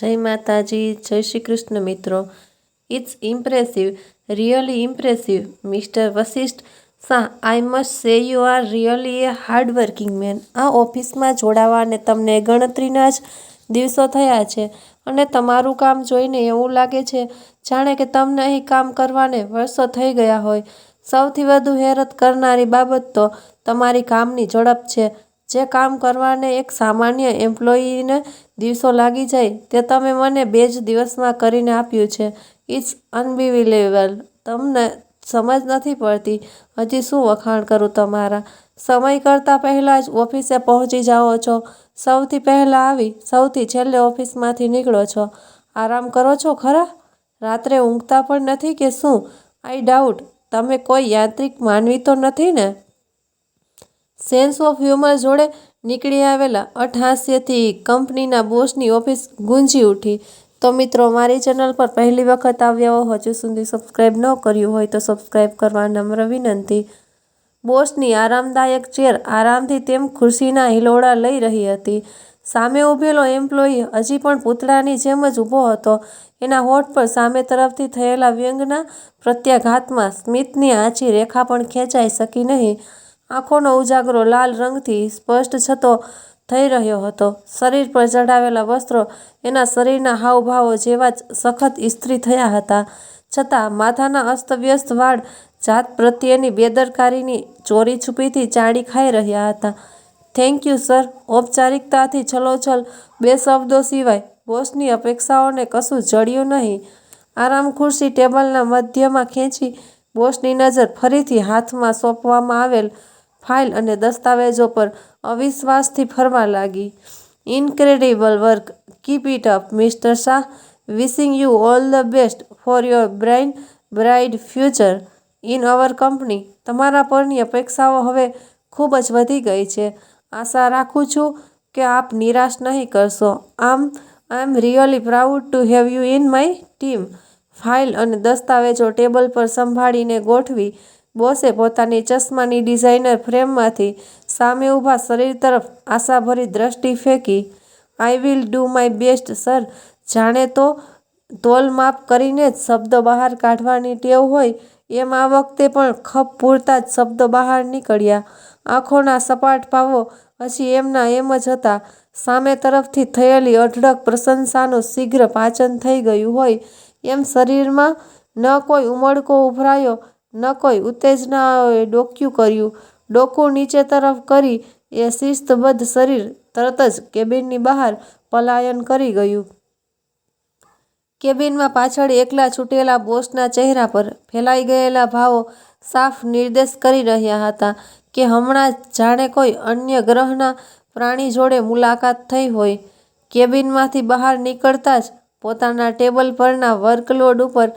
જય માતાજી, જય શ્રી કૃષ્ણ મિત્રો. It's impressive really impressive mister Vashishtha Shah I must say you are really a hardworking man આ ઓફિસમાં જોડાવાને તમને ગણતરીના જ દિવસો થયા છે અને તમારું કામ જોઈને એવું લાગે છે, જાણે કે તમને અહીં કામ કરવાને વર્ષો થઈ ગયા હોય. સૌથી વધુ હેરત કરનારી બાબત તો તમારી કામની ઝડપ છે. જે કામ કરવાને એક સામાન્ય એમ્પ્લોયીને દિવસો લાગી જાય તે તમે મને બે જ દિવસમાં કરીને આપ્યું છે. It's unbelievable. તમને સમજ નથી પડતી. હજી શું વખાણ કરું તમારા? સમય કરતાં પહેલાં જ ઓફિસે પહોંચી જાઓ છો. સૌથી પહેલાં આવી, સૌથી છેલ્લે ઓફિસમાંથી નીકળો છો. આરામ કરો છો ખરા? રાત્રે ઊંઘતા પણ નથી કે શું? I doubt. તમે કોઈ યાંત્રિક માનવી તો નથી ને? સેન્સ ઓફ હ્યુમર જોડે નીકળી આવેલા અઠહાસ્યથી કંપનીના બોસની ઓફિસ ગુંજી ઉઠી. તો મિત્રો, મારી ચેનલ પર પહેલી વખત આવ્યા હો, હજુ સુધી સબસ્ક્રાઈબ ન કર્યું હોય તો સબસ્ક્રાઈબ કરવા નમ્ર વિનંતી. બોસની આરામદાયક ચેર આરામથી તેમ ખુરશીના હિલોડા લઈ રહી હતી. સામે ઊભેલો એમ્પ્લોયી હજી પણ પૂતળાની જેમ જ ઊભો હતો. એના હોઠ પર સામે તરફથી થયેલા વ્યંગના પ્રત્યાઘાતમાં સ્મિતની આછી રેખા પણ ખેંચાઈ શકી નહીં. આંખોનો ઉજાગરો લાલ રંગથી સ્પષ્ટ છતો થઈ રહ્યો હતો. શરીર પર ચઢાવેલા વસ્ત્રો એના શરીરના હાવભાવો જેવા જ સખત ઇસ્ત્રી થયા હતા. છતાં માથાના અસ્તવ્યસ્ત વાળ જાત પ્રત્યેની બેદરકારીની ચોરી છુપીથી ચાડી ખાઈ રહ્યા હતા. Thank you, sir. ઔપચારિકતાથી છલોછલ બે શબ્દો સિવાય બોસની અપેક્ષાઓને કશું જડ્યું નહીં. આરામ ખુરશી ટેબલના મધ્યમાં ખેંચી બોસની નજર ફરીથી હાથમાં સોંપવામાં આવેલ ફાઇલ અને દસ્તાવેજો પર અવિશ્વાસથી ફરવા લાગી. Incredible work. Keep it up, mister Shah. Wishing you all the best for your brain, bright future. In our company. તમારા પરની અપેક્ષાઓ હવે ખૂબ જ વધી ગઈ છે. આશા રાખું છું કે આપ નિરાશ નહીં કરશો. આમ, I am really proud to have you in my team. File અને દસ્તાવેજો ટેબલ પર સંભાળીને ગોઠવી બોસે પોતાની ચશ્માની ડિઝાઇનર ફ્રેમમાંથી સામે ઊભા શરીર તરફ આશાભરી દ્રષ્ટિ ફેંકી I will do my best sir જાણે તો તોલમાપ કરીને જ શબ્દો બહાર કાઢવાની ટેવ હોય એમ આ વખતે પણ ખપ પૂરતા જ શબ્દો બહાર નીકળ્યા. આંખોના સપાટ ભાવો હજી એમના એમ જ હતા. સામે તરફથી થયેલી અઢળક પ્રશંસાનું શીઘ્ર પાચન થઈ ગયું હોય એમ શરીરમાં ન કોઈ ઉમળકો ઉભરાયો ન કોઈ ઉત્તેજનાઓએ ડોક્યું કર્યું. ડોકું નીચે તરફ કરી એ શિસ્તબદ્ધ શરીર તરત જ કેબિનની બહાર પલાયન કરી ગયું. કેબિનમાં પાછળ એકલા છૂટેલા બોસના ચહેરા પર ફેલાઈ ગયેલા ભાવો સાફ નિર્દેશ કરી રહ્યા હતા કે હમણાં જાણે કોઈ અન્ય ગ્રહના પ્રાણી જોડે મુલાકાત થઈ હોય. કેબિનમાંથી બહાર નીકળતા જ પોતાના ટેબલ પરના વર્કલોડ ઉપર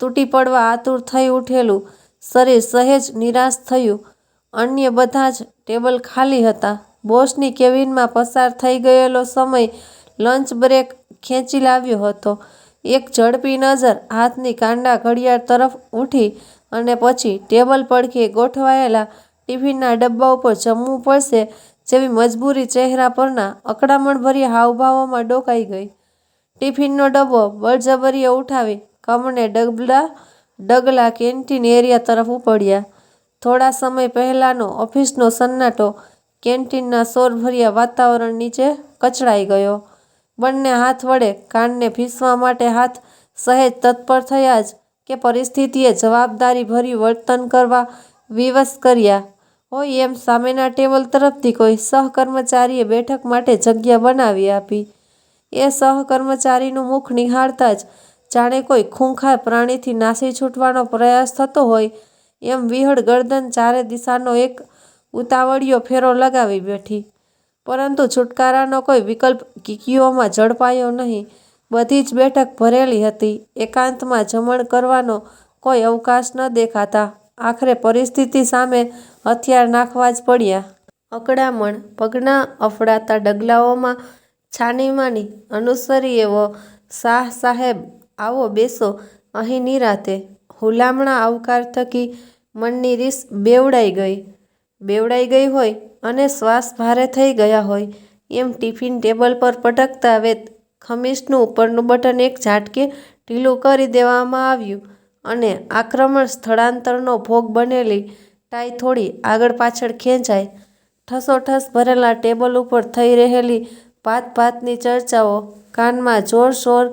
તૂટી પડવા આતુર થઈ ઉઠેલું શરીર સહેજ નિરાશ થયું. અન્ય બધા જ ટેબલ ખાલી હતા. બોસની કેબિનમાં પસાર થઈ ગયેલો સમય લંચ બ્રેક ખેંચી લાવ્યો હતો. એક ઝડપી નજર હાથની કાંડા ઘડિયાળ તરફ ઉઠી અને પછી ટેબલ પડખે ગોઠવાયેલા ટિફિનના ડબ્બા ઉપર જમવું પડશે જેવી મજબૂરી ચહેરા પરના અકડામણભરી હાવભાવોમાં ડોકાઈ ગઈ. ટિફિનનો ડબ્બો બળજબરીએ ઉઠાવી કમને ડગલા ડગલા કેન્ટીન એરિયા તરફ ઉપડ્યા. થોડા સમય પહેલાંનો ઓફિસનો સન્નાટો કેન્ટીનના શોરભર્યા વાતાવરણ નીચે કચડાઈ ગયો. બંને હાથ વડે કાનને ભીસવા માટે હાથ સહેજ તત્પર થયા જ કે પરિસ્થિતિએ જવાબદારી ભરી વર્તન કરવા વિવશ કર્યા. હોય એમ સામેના ટેબલ તરફથી કોઈ સહકર્મચારીએ બેઠક માટે જગ્યા બનાવી આપી. એ સહકર્મચારીનું મુખ નિહાળતા જ જાણે કોઈ ખૂંખાર પ્રાણીથી નાસી છૂટવાનો પ્રયાસ થતો હોય, એમ વિહળ ગરદન ચારે દિશાનો એક ઉતાવળિયો ફેરો લગાવી બેઠી. પરંતુ છુટકારાનો કોઈ વિકલ્પ કીકીઓમાં ઝડપાયો નહીં. બધી જ બેઠક ભરેલી હતી. એકાંતમાં જમણ કરવાનો કોઈ અવકાશ ન દેખાતા. આખરે પરિસ્થિતિ સામે હથિયાર નાખવા જ પડ્યા. અકડામણ પગના અફડાતા ડગલાઓમાં છાનીમાની અનુસરી એવો શાહ સાહેબ આવો બેસો. અહીં નિરાતે હુલામણા આવકાર થકી મનની રીસ બેવડાઈ ગઈ. બેવડાઈ ગઈ હોય અને શ્વાસ ભારે થઈ ગયા હોય એમ ટિફિન ટેબલ પર પટકતા વેત ખમીસનું ઉપરનું બટન એક ઝાટકે ઢીલું કરી દેવામાં આવ્યું અને આક્રમણ સ્થળાંતરનો ભોગ બનેલી ટાઈ થોડી આગળ પાછળ ખેંચાય ઠસોઠસ ભરેલા ટેબલ ઉપર થઈ રહેલી ભાત ભાતની ચર્ચાઓ કાનમાં જોરશોર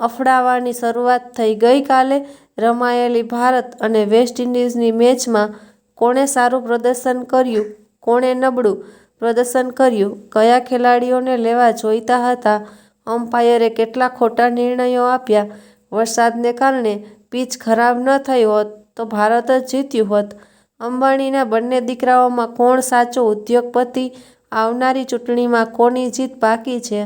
અફડાવાની શરૂઆત થઈ. ગઈકાલે રમાયેલી ભારત અને વેસ્ટ ઇન્ડિઝની મેચમાં કોણે સારું પ્રદર્શન કર્યું, કોણે નબળું પ્રદર્શન કર્યું, કયા ખેલાડીઓને લેવા જોઈતા હતા, અમ્પાયરે કેટલા ખોટા નિર્ણયો આપ્યા, વરસાદને કારણે પિચ ખરાબ ન થઈ હોત તો ભારત જ જીત્યું હોત, અંબાણીના બંને દીકરાઓમાં કોણ સાચો ઉદ્યોગપતિ, આવનારી ચૂંટણીમાં કોની જીત બાકી છે,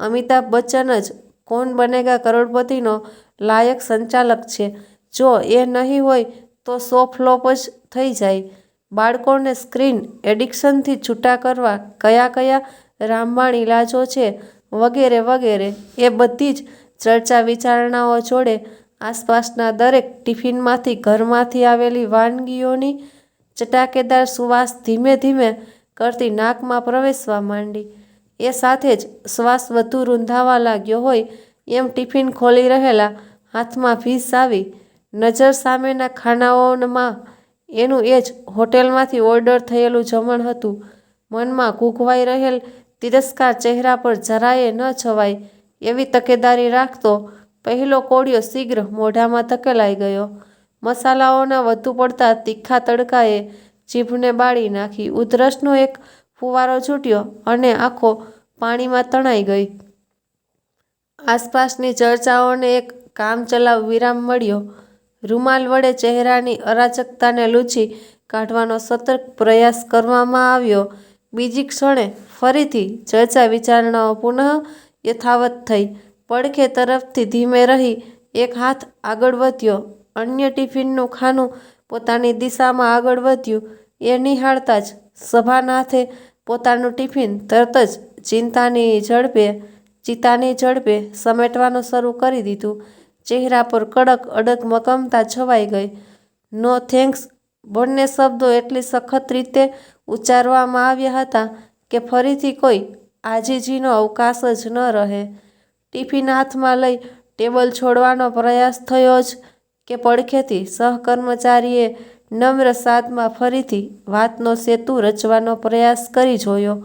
અમિતાભ બચ્ચન જ કૌન બનેગા કરોડપતિનો લાયક સંચાલક છે, જો એ નહીં હોય તો શો ફ્લોપ જ થઈ જાય, બાળકોને સ્ક્રીન એડિક્શનથી છૂટા કરવા કયા કયા રામબાણ ઈલાજો છે વગેરે વગેરે એ બધી જ ચર્ચા વિચારણાઓ જોડે આસપાસના દરેક ટિફિનમાંથી ઘરમાંથી આવેલી વાનગીઓની ચટાકેદાર સુવાસ ધીમે ધીમે કરતી નાકમાં પ્રવેશવા માંડી. એ સાથે જ શ્વાસ વધુ રૂંધાવા લાગ્યો હોય એમ ટિફિન ખોલી રહેલા હાથમાં ભીસ આવી. નજર સામેના ખાનાઓમાં એનું એ જ હોટેલમાંથી ઓર્ડર થયેલું જમણ હતું. મનમાં ઘૂઘવાઈ રહેલ તિરસ્કાર ચહેરા પર જરાયે ન છવાય એવી તકેદારી રાખતો પહેલો કોળિયો શીઘ્ર મોઢામાં ધકેલાઈ ગયો. મસાલાઓના વધુ પડતા તીખા તડકાએ જીભને બાળી નાખી. ઉધરસનો એક ફુવારો છૂટ્યો અને આંખો પાણીમાં તણાઈ ગઈ. આસપાસની ચર્ચાઓને એક કામચલાઉ વિરામ મળ્યો. રૂમાલ વડે ચહેરાની અરાજકતાને લૂછી કાઢવાનો સતર્ક પ્રયાસ કરવામાં આવ્યો. બીજી ક્ષણે ફરીથી ચર્ચા વિચારણાઓ પુનઃ યથાવત થઈ. પડખે તરફથી ધીમે રહી એક હાથ આગળ વધ્યો, અન્ય ટિફિનનું ખાનું પોતાની દિશામાં આગળ વધ્યું એ નિહાળતા જ સભાનાથે પોતાનું ટિફિન તરત જ ચિંતાની ઝડપે, ચિતાની ઝડપે સમેટવાનું શરૂ કરી દીધું. ચહેરા પર કડક અડક મક્કમતા છવાઈ ગઈ. નો થેન્ક્સ બંને શબ્દો એટલી સખત રીતે ઉચ્ચારવામાં આવ્યા હતા કે ફરીથી કોઈ આજીજીનો અવકાશ જ ન રહે. ટિફિન હાથમાં લઈ ટેબલ છોડવાનો પ્રયાસ થયો જ કે પડખેથી સહકર્મચારીએ નમ્ર સાદમાં ફરીથી વાતનો સેતુ રચવાનો પ્રયાસ કરી જોયો.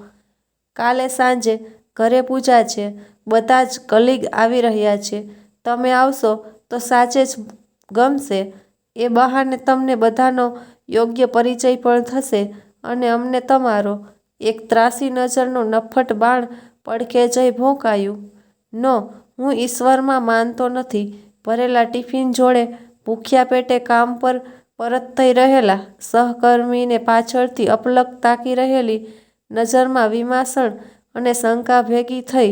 કાલે સાંજે ઘરે પૂજા છે, બધા જ કલીગ આવી રહ્યા છે, તમે આવશો તો સાચે જ ગમશે. એ બહાને તમને બધાનો યોગ્ય પરિચય પણ થશે અને અમને તમારો. એક ત્રાસી નજરનું નફટ બાણ પડખે જઈ ભોંકાયું. નો, હું ઈશ્વરમાં માનતો નથી. ભરેલા ટિફિન જોડે ભૂખ્યા પેટે કામ પર પરત થઈ રહેલા સહકર્મીને પાછળથી અપલક તાકી રહેલી નજરમાં વિમાસણ અને શંકા ભેગી થઈ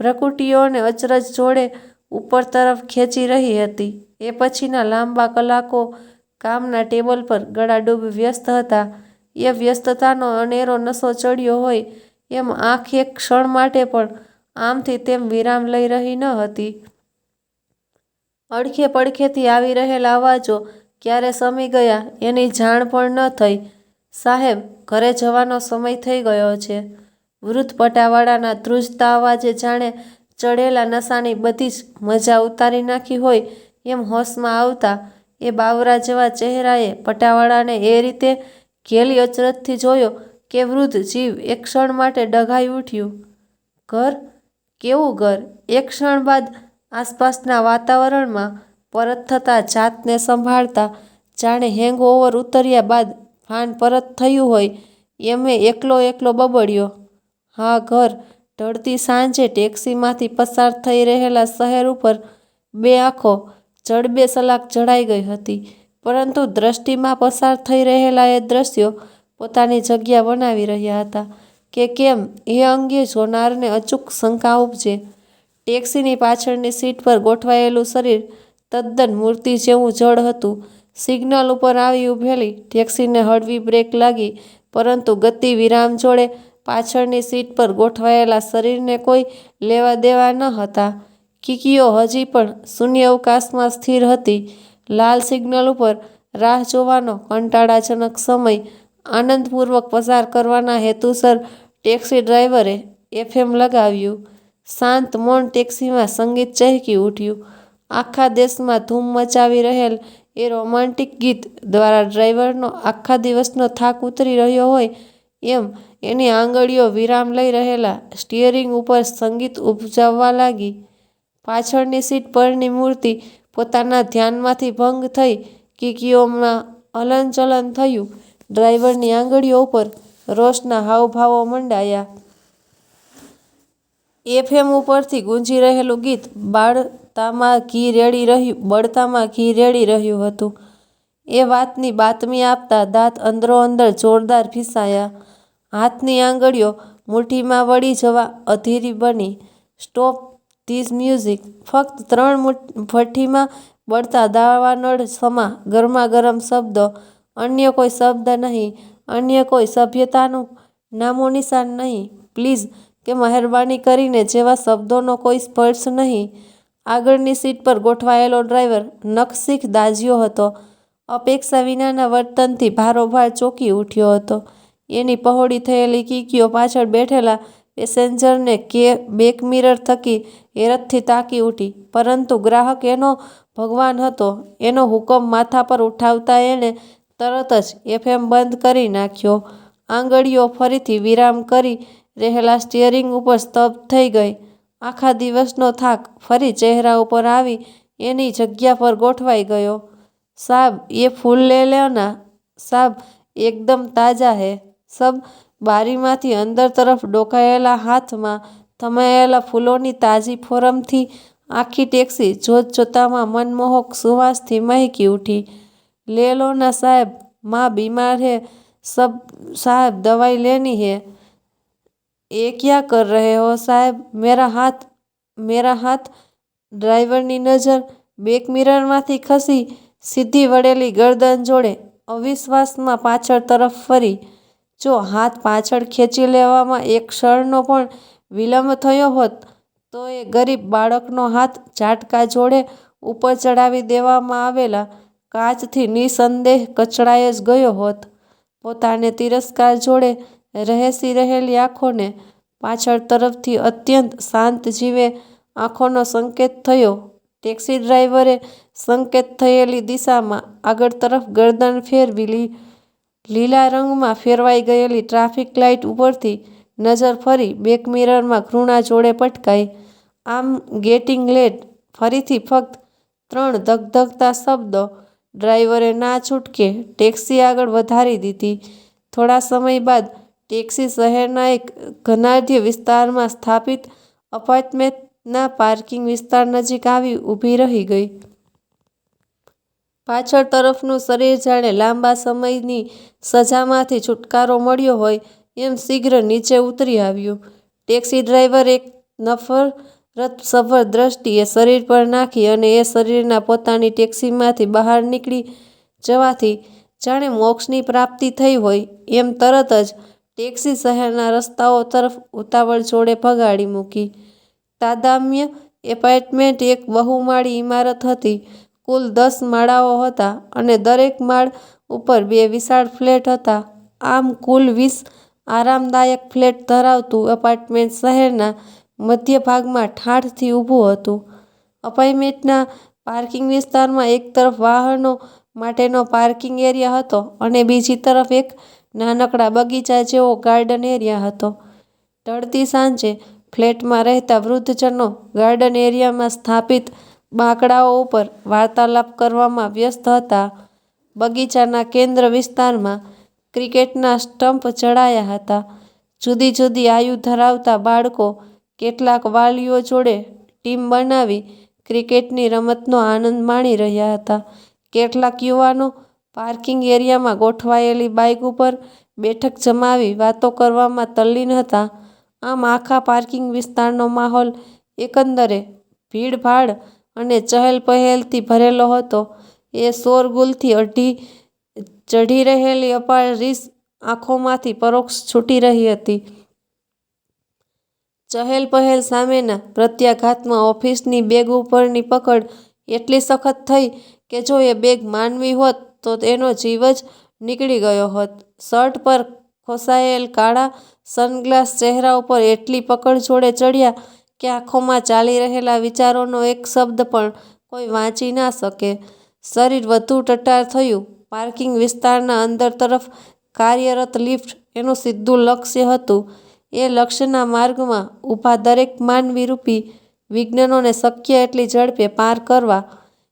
પ્રકૃતિઓને અચરજ જોડે ઉપર તરફ ખેંચી રહી હતી. એ પછીના લાંબા કલાકો કામના ટેબલ પર ગળાડૂબ વ્યસ્ત હતા. એ વ્યસ્તતાનો અનેરો નશો ચડ્યો હોય એમ આંખ એક ક્ષણ માટે પણ આમથી તેમ વિરામ લઈ રહી ન હતી. અડખે પડખેથી આવી રહેલા અવાજો ક્યારે સમી ગયા એની જાણ પણ ન થઈ. સાહેબ, ઘરે જવાનો સમય થઈ ગયો છે, વૃદ્ધ પટાવાળાના ધ્રુજતા અવાજે જાણે ચઢેલા નશાની બધી જ મજા ઉતારી નાખી હોય એમ હોશમાં આવતા એ બાવરા જેવા ચહેરાએ પટાવાળાને એ રીતે ઘેલી અચરજથી જોયો કે વૃદ્ધ જીવ એક ક્ષણ માટે ડઘાઈ ઉઠ્યું. ઘર? કેવું ઘર? એક ક્ષણ બાદ આસપાસના વાતાવરણમાં પરત થતાં જાતને સંભાળતા જાણે હેંગઓવર ઉતર્યા બાદ ભાન પરત થયું હોય એમ એકલો એકલો બબડ્યો. હા ઘર. ઢળતી સાંજે ટેક્સીમાંથી પસાર થઈ રહેલા શહેર ઉપર બે આંખો જડબે સલાક જડાઈ ગઈ હતી, પરંતુ દૃષ્ટિમાં પસાર થઈ રહેલા એ દ્રશ્યો પોતાની જગ્યા બનાવી રહ્યા હતા કે કેમ એ અંગે જોનારને અચૂક શંકા ઉપજે. ટેક્સીની પાછળની સીટ પર ગોઠવાયેલું શરીર તદ્દન મૂર્તિ જેવું જળ હતું. સિગ્નલ ઉપર આવી ઊભેલી ટેક્સીને હળવી બ્રેક લાગી, પરંતુ ગતિ વિરામ જોડે પાછળની સીટ પર ગોઠવાયેલા શરીરને કોઈ લેવા-દેવા ન હતા. કીકીઓ હજી પણ શૂન્યાવકાશમાં સ્થિર હતી. લાલ સિગ્નલ ઉપર રાહ જોવાનો કંટાળાજનક સમય, આનંદપૂર્વક પસાર કરવાના હેતુસર ટેક્સી ડ્રાઈવરે એફએમ લગાવ્યું. શાંત મૌન ટેક્સીમાં સંગીત ચહેકી ઉઠ્યું. આખા દેશમાં ધૂમ મચાવી રહેલ એ રોમાન્ટિક ગીત દ્વારા ડ્રાઈવરનો આખા દિવસનો થાક ઉતરી રહ્યો હોય એમ એની આંગળીઓ વિરામ લઈ રહેલા સ્ટિયરિંગ ઉપર સંગીત ઉપજાવવા લાગી. પાછળની સીટ પરની મૂર્તિ પોતાના ધ્યાનમાંથી ભંગ થઈ કીકીઓમાં હલનચલન થયું. ડ્રાઈવરની આંગળીઓ ઉપર રોષના હાવભાવો મંડાયા. એફ. એમ. ઉપરથી ગુંજી રહેલું ગીત બાળતામાં ઘી રેડી રહ્યું, બળતામાં ઘી રેડી રહ્યું હતું. એ વાતની બાતમી આપતા દાંત અંદરોઅંદર જોરદાર ભીસાયા. હાથની આંગળીઓ મુઠ્ઠીમાં વળી જવા અધીરી બની. Stop these music! ફક્ત ત્રણ ભઠ્ઠીમાં બળતા દાવાનળ સમા ગરમા ગરમ શબ્દો. અન્ય કોઈ શબ્દ નહીં. અન્ય કોઈ સભ્યતાનું નામો નિશાન નહીં. પ્લીઝ, કે મહેરબાની કરીને જેવા શબ્દોનો કોઈ સ્પર્શ નહીં. આગળની સીટ પર ગોઠવાયેલો ડ્રાઈવર નખશીખ દાઝ્યો હતો. અપેક્ષા વિનાના વર્તનથી ભારોભાર ચોંકી ઉઠ્યો હતો. એની પહોળી થયેલી કીકીઓ પાછળ બેઠેલા પેસેન્જરને કે બેક મિરર થકી હેરતથી તાકી ઉઠી પરંતુ ગ્રાહક એનો ભગવાન હતો. એનો હુકમ માથા પર ઉઠાવતા એણે તરત જ એફએમ બંધ કરી નાખ્યો. આંગળીઓ ફરીથી વિરામ કરી રહેલા સ્ટિયરિંગ ઉપર સ્તબ્ધ થઈ ગઈ. આખા દિવસનો થાક ફરી ચહેરા ઉપર આવી એની જગ્યા પર ગોઠવાઈ ગયો. સાબ, એ ફૂલ લે લો ના સાબ, એકદમ તાજા હે સબ, બારીમાંથી અંદર તરફ ડોકાયેલા હાથમાં થમાયેલા ફૂલોની તાજી ફોરમથી આખી ટેક્સી જોત જોતામાં મનમોહક સુવાસથી મહેકી ઉઠી લે લો ના સાહેબમાં બીમાર હે સબ સાહેબ દવાઈ લેની હૈ. ये क्या कर रहे हो साहब मेरा हाथ मेरा हाथ ડ્રાઈવરની નજર બેકમિરરમાંથી ખસી સીધી વળેલી ગરદન જોડે અવિશ્વાસમાં પાછળ તરફ ફરી. જો હાથ પાછળ ખેંચી લેવામાં એક ક્ષણનો પણ વિલંબ થયો હોત તો એ ગરીબ બાળકનો હાથ ઝાટકા જોડે ઉપર ચડાવી દેવામાં આવેલા કાચથી નિ:સંદેહ કચડાઈ જ ગયો હોત. પોતાને તિરસ્કાર જોડે રહેસી રહેલી આંખોને પાછળ તરફથી અત્યંત શાંત જીવે આંખોનો સંકેત થયો. ટેક્સી ડ્રાઈવરે સંકેત થયેલી દિશામાં આગળ તરફ ગરદન ફેરવી. લીલા રંગમાં ફેરવાઈ ગયેલી ટ્રાફિક લાઇટ ઉપરથી નજર ફરી બેક મિરરમાં ઘૃણા જોડે પટકાઈ. આમ ગેટિંગ લેટ, ફરીથી ફક્ત ત્રણ ધગધગતા શબ્દો. ડ્રાઈવરે ના છૂટકે ટેક્સી આગળ વધારી દીધી. થોડા સમય બાદ ટેક્સી શહેરના એક ધનાઢ્ય વિસ્તારમાં સ્થાપિત અપાર્ટમેન્ટના પાર્કિંગ વિસ્તાર નજીક આવી ઊભી રહી ગઈ. પાછળ તરફનું શરીર જાણે લાંબા સમયની સજામાંથી છુટકારો મળ્યો હોય એમ શીઘ્ર નીચે ઉતરી આવ્યું. ટેક્સી ડ્રાઈવર એક નફરતસભર દૃષ્ટિ એ શરીર પર નાખી અને એ શરીરના પોતાની ટેક્સીમાંથી બહાર નીકળી જવાથી જાણે મોક્ષની પ્રાપ્તિ થઈ હોય એમ તરત જ ટેક્સી શહેરના રસ્તાઓ તરફ ઉતાવળ જોડે ભગાડી મૂકી. તાદામ્ય એપાર્ટમેન્ટ એક બહુમાળી ઇમારત હતી. કુલ દસ માળાઓ હતા અને દરેક માળ ઉપર બે વિશાળ ફ્લેટ હતા. આમ કુલ વીસ આરામદાયક ફ્લેટ ધરાવતું એપાર્ટમેન્ટ શહેરના મધ્ય ભાગમાં ઠાઠથી ઊભું હતું. અપાર્ટમેન્ટના પાર્કિંગ વિસ્તારમાં એક તરફ વાહનો માટેનો પાર્કિંગ એરિયા હતો અને બીજી તરફ એક નાનકડા બગીચા જેવો ગાર્ડન એરિયા હતો. ઢળતી સાંજે ફ્લેટમાં રહેતા વૃદ્ધજનો ગાર્ડન એરિયામાં સ્થાપિત બાંકડાઓ ઉપર વાર્તાલાપ કરવામાં વ્યસ્ત હતા. બગીચાના કેન્દ્ર વિસ્તારમાં ક્રિકેટના સ્ટમ્પ ચડાયા હતા. જુદી જુદી આયુ ધરાવતા બાળકો કેટલાક વાલીઓ જોડે ટીમ બનાવી ક્રિકેટની રમતનો આનંદ માણી રહ્યા હતા. કેટલાક યુવાનો પાર્કિંગ એરિયામાં ગોઠવાયેલી બાઇક ઉપર બેઠક જમાવી વાતો કરવામાં તલ્લીન હતા. આમ આખા પાર્કિંગ વિસ્તારનો માહોલ એકંદરે ભીડભાડ અને ચહેલપહેલથી ભરેલો હતો. એ શોરગુલથી ચઢી રહેલી અપાર રીસ આંખોમાંથી પરોક્ષ છૂટી રહી હતી. ચહેલપહેલ સામેના પ્રત્યાઘાતમાં ઓફિસની બેગ ઉપરની પકડ એટલી સખત થઈ કે જો એ બેગ માનવી હોત તો એનો જીવ જ નીકળી ગયો હોત. શર્ટ પર ખોસાયેલ કાળા સનગ્લાસ ચહેરા ઉપર એટલી પકડ જોડે ચડ્યા કે આંખોમાં ચાલી રહેલા વિચારોનો એક શબ્દ પણ કોઈ વાંચી ના શકે. શરીર વધુ ટટાર થયું. પાર્કિંગ વિસ્તારના અંદર તરફ કાર્યરત લિફ્ટ એનું સીધું લક્ષ્ય હતું. એ લક્ષ્યના માર્ગમાં ઊભા દરેક માનવીરૂપી વિજ્ઞાનોને શક્ય એટલી ઝડપે પાર કરવા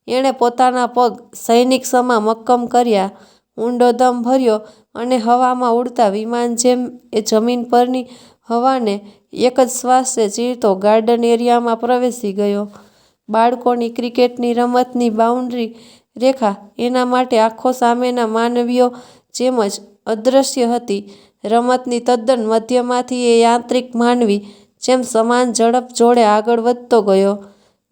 એણે પોતાના પગ સૈનિક સમા મક્કમ કર્યા, ઊંડો દમ ભર્યો અને હવામાં ઉડતા વિમાન જેમ એ જમીન પરની હવાને એક જ શ્વાસે ચીરતો ગાર્ડન એરિયામાં પ્રવેશી ગયો. બાળકોની ક્રિકેટની રમતની બાઉન્ડ્રી રેખા એના માટે આંખો સામેના માનવીઓ જેમ જ અદૃશ્ય હતી. રમતની તદ્દન મધ્યમાંથી એ યાંત્રિક માનવી જેમ સમાન ઝડપ જોડે આગળ વધતો ગયો.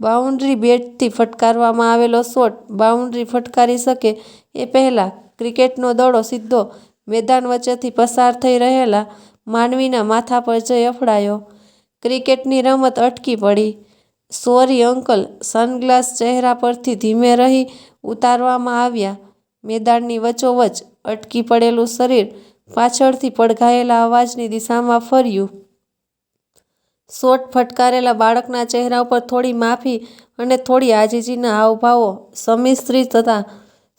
બાઉન્ડ્રી બેટથી ફટકારવામાં આવેલો શોટ બાઉન્ડ્રી ફટકારી શકે એ પહેલાં ક્રિકેટનો દડો સીધો મેદાન વચ્ચેથી પસાર થઈ રહેલા માનવીના માથા પર જઈ અફડાયો. ક્રિકેટની રમત અટકી પડી. સોરી અંકલ, સનગ્લાસ ચહેરા પરથી ધીમે રહી ઉતારવામાં આવ્યા. મેદાનની વચ્ચોવચ અટકી પડેલું શરીર પાછળથી પડઘાયેલા અવાજની દિશામાં ફર્યું. શોટ ફટકારેલા બાળકના ચહેરા ઉપર થોડી માફી અને થોડી આજીજીના હાવભાવો સમિશ્રી તથા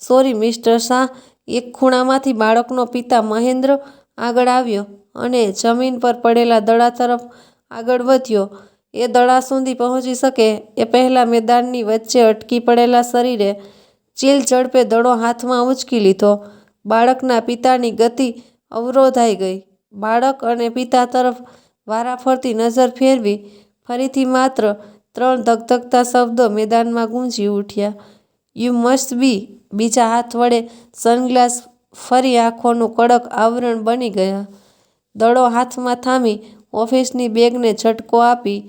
સોરી, મિસ્ટર શાહ, એક ખૂણામાંથી બાળકનો પિતા મહેન્દ્ર આગળ આવ્યો અને જમીન પર પડેલા દડા તરફ આગળ વધ્યો. એ દડા સુધી પહોંચી શકે એ પહેલાં મેદાનની વચ્ચે અટકી પડેલા શરીરે ચીલ ઝડપે દડો હાથમાં ઉંચકી લીધો. બાળકના પિતાની ગતિ અવરોધાઈ ગઈ. બાળક અને પિતા તરફ વારાફરતી નજર ફેરવી ફરીથી માત્ર ત્રણ ધગધગતા શબ્દો મેદાનમાં ગુંજી ઉઠ્યા. યુ મસ્ટ બી બીજા હાથ વડે સનગ્લાસ ફરી આંખોનું કડક આવરણ બની ગયા. દડો હાથમાં થામી ઓફિસની બેગને ઝટકો આપી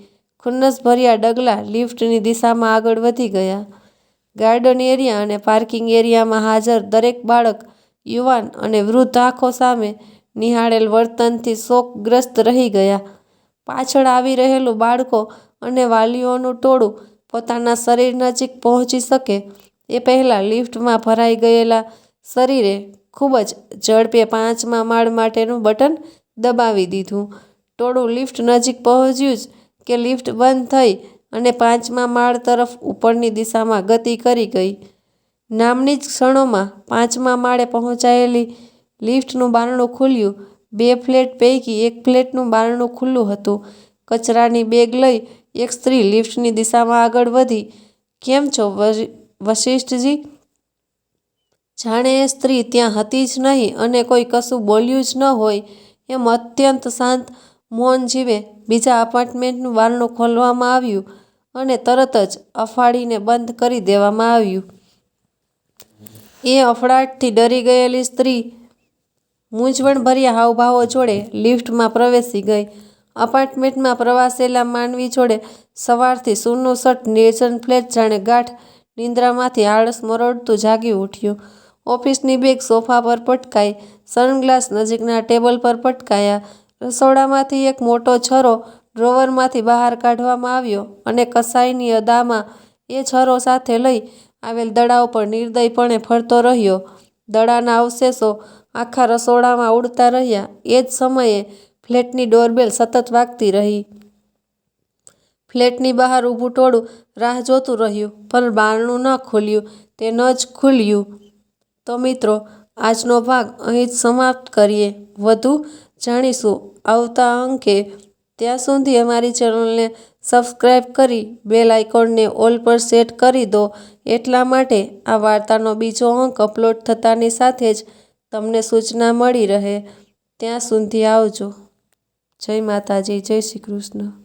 ખુન્નસભર્યા ડગલા લિફ્ટની દિશામાં આગળ વધી ગયા. ગાર્ડન એરિયા અને પાર્કિંગ એરિયામાં હાજર દરેક બાળક, યુવાન અને વૃદ્ધ આંખો સામે નિહાળેલ વર્તનથી શોકગ્રસ્ત રહી ગયા. પાછળ આવી રહેલું બાળકો અને વાલીઓનું ટોળું પોતાના શરીર નજીક પહોંચી શકે એ પહેલાં લિફ્ટમાં ભરાઈ ગયેલા શરીરે ખૂબ જ ઝડપે પાંચમા માળ માટેનું બટન દબાવી દીધું. ટોળું લિફ્ટ નજીક પહોંચ્યું જ કે લિફ્ટ બંધ થઈ અને પાંચમા માળ તરફ ઉપરની દિશામાં ગતિ કરી ગઈ. નામની જ ક્ષણોમાં પાંચમા માળે પહોંચાયેલી લિફ્ટનું બારણું ખુલ્યું, બે ફ્લેટ પૈકી એક ફ્લેટનું બારણું ખુલ્લું હતું. કચરાની બેગ લઈ એક સ્ત્રી લિફ્ટની દિશામાં આગળ વધી. કેમ છો વશિષ્ઠજી? જાણે એ સ્ત્રી ત્યાં હતી જ નહીં અને કોઈ કશું બોલ્યું જ ન હોય. એમ અત્યંત શાંત મૌન જીવે બીજા અપાર્ટમેન્ટનું બારણું ખોલવામાં આવ્યું અને તરત જ અફાડીને બંધ કરી દેવામાં આવ્યું. એ અફડાટથી ડરી ગયેલી સ્ત્રી મૂંઝવણભર્યા હાવભાવો જોડે લિફ્ટમાં પ્રવેશી ગઈ. અપાર્ટમેન્ટમાં પ્રવાસેલા માનવી જોડે સવારથી સૂનોસટ નિર્જન ફ્લેટ, જાણે ગાંઠ નિંદ્રામાંથી આળસ મરોડતું જાગી ઉઠ્યું. ઓફિસની બેગ સોફા પર પટકાઈ, સનગ્લાસ નજીકના ટેબલ પર પટકાયા. રસોડામાંથી એક મોટો છરો ડ્રોવરમાંથી બહાર કાઢવામાં આવ્યો અને કસાઈની અદામાં એ છરો સાથે લઈ આવેલ દડા ઉપર નિર્દયપણે ફરતો રહ્યો. દડાના અવશેષો આખા રસોડામાં ઉડતા રહ્યા. એ જ સમયે ફ્લેટની ડોરબેલ સતત વાગતી રહી. ફ્લેટની બહાર ઊભું ટોળું રાહ જોતું રહ્યું, પણ બારણું ન ખુલ્યું, તે ન જ ખુલ્યું. તો મિત્રો, આજનો ભાગ અહીં જ સમાપ્ત કરીએ. વધુ જાણીશું. આવતા અંકે ત્યાં સુધી અમારી ચેનલને સબસ્ક્રાઈબ કરી બેલ આઇકોનને ઓલ પર સેટ કરી દો. એટલા માટે આ વાર્તાનો બીજો અંક અપલોડ થતાની સાથે જ તમને સૂચના મળી રહે ત્યાં સુધી આવજો. જય માતાજી જય શ્રી કૃષ્ણ.